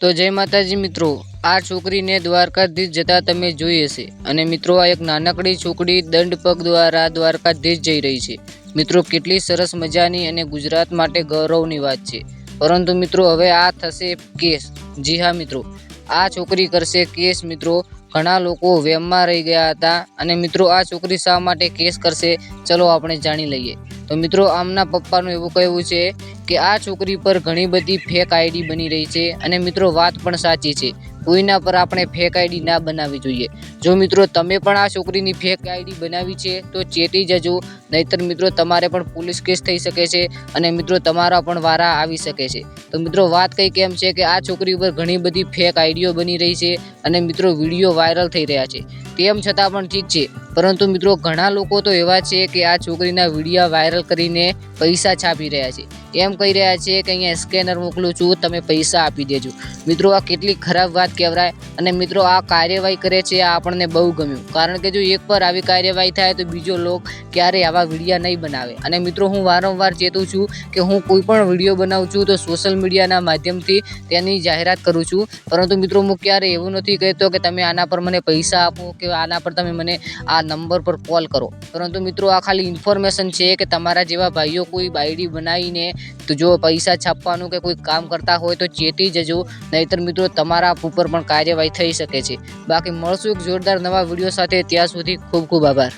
તો જય માતાજી મિત્રો, આ છોકરીને દ્વારકાધીશ જતા તમે જોઈ હશે. અને મિત્રો, આ એક નાનકડી છોકરી દંડ પગ દ્વારા દ્વારકાધીશ જઈ રહી છે. મિત્રો, કેટલી સરસ મજાની અને ગુજરાત માટે ગૌરવની વાત છે. પરંતુ મિત્રો, હવે આ થશે કેસ. જી હા મિત્રો, આ છોકરી કરશે કેસ મિત્રો. ઘણા લોકો વેમમાં રહી ગયા હતા અને મિત્રો આ છોકરી શા માટે કેસ કરશે, ચલો આપણે જાણી લઈએ. તો મિત્રો આમના પપ્પાનું એવું કહેવું છે કે આ છોકરી પર ઘણી બધી ફેક આઈડી બની રહી છે અને મિત્રો વાત પણ સાચી છે. કોઈના પર આપણે ફેક આઈડી ના બનાવવી જોઈએ. જો મિત્રો તમે પણ આ છોકરીની ફેક આઈડી બનાવી છે, તો ચેતી જજો. નહીતર મિત્રો તમારે પણ પોલીસ કેસ થઈ શકે છે અને મિત્રો તમારા પણ વારા આવી શકે છે. તો મિત્રો વાત કઈ કેમ છે કે આ છોકરી ઉપર ઘણી બધી ફેક આઈડિયો બની રહી છે અને મિત્રો વીડિયો વાયરલ થઈ રહ્યા છે. તેમ છતાં પણ ઠીક છે. પરંતુ મિત્રો, ઘણા લોકો તો એવા છે કે આ છોકરીના વિડીયા વાયરલ કરીને પૈસા છાપી રહ્યા છે. એમ કહી રહ્યા છે કે અહીંયા સ્કેનર મોકલું છું, તમે પૈસા આપી દેજો. મિત્રો, આ કેટલી ખરાબ વાત કહેવાય અને મિત્રો, આ કાર્યવાહી કરે છે આ આપણને બહુ ગમ્યું. કારણ કે જો એક પર આવી કાર્યવાહી થાય તો બીજો લોક ક્યારેય આવા વિડીયા નહીં બનાવે. અને મિત્રો, હું વારંવાર ચેતું છું કે હું કોઈ પણ વીડિયો બનાવું છું તો સોશિયલ મીડિયાના માધ્યમથી તેની જાહેરાત કરું છું. પરંતુ મિત્રો, હું ક્યારેય એવું નથી કહેતો કે તમે આના પર મને પૈસા આપો કે આના પર તમે મને આ નંબર પર કોલ કરો. પરંતુ મિત્રો, આ ખાલી ઇન્ફોર્મેશન છે કે તમારા જેવા ભાઈઓ કોઈ બાયડી બનાવીને તો જો પૈસા છાપવાનું કે કોઈ કામ કરતા હોય તો ચેતી જજો, નહીતર મિત્રો, તમારા ઉપર પણ કાર્યવાહી થઈ શકે છે. બાકી મળશું એક જોરદાર નવા વીડિયો સાથે. ત્યાં સુધી ખૂબ ખૂબ આભાર.